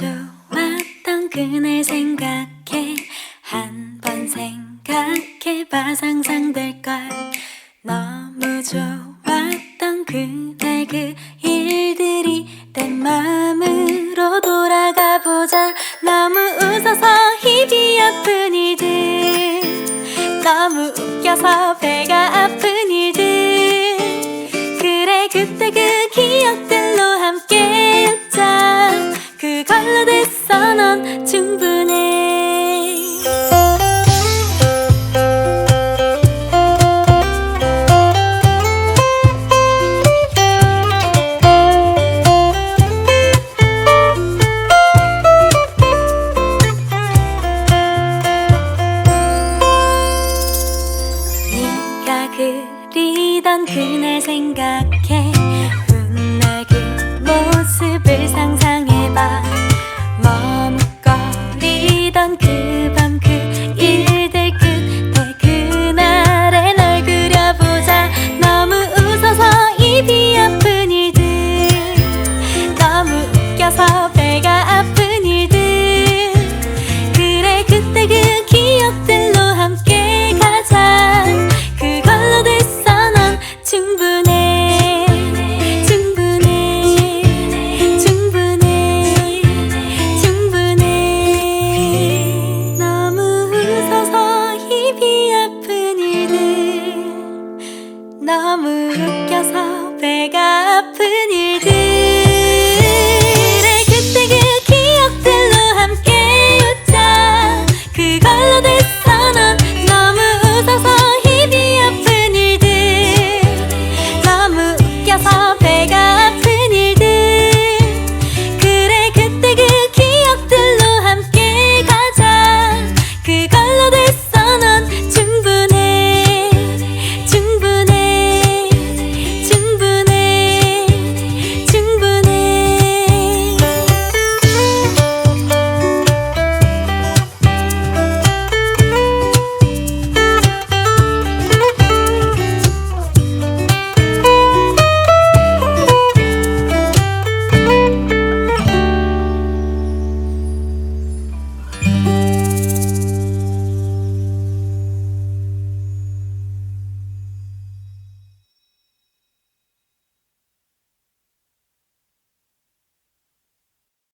좋았던 그날 생각해. 한 번 생각해봐 상상될걸. 너무 좋았던 그날 그 일들이 내 마음으로 돌아가 보자. 너무 웃어서 입이 아픈 일들. 너무 웃겨서 그리던 그날 생각해. 훗날 그 모습을 상상해봐 너무 웃겨서 배가 아픈 일들.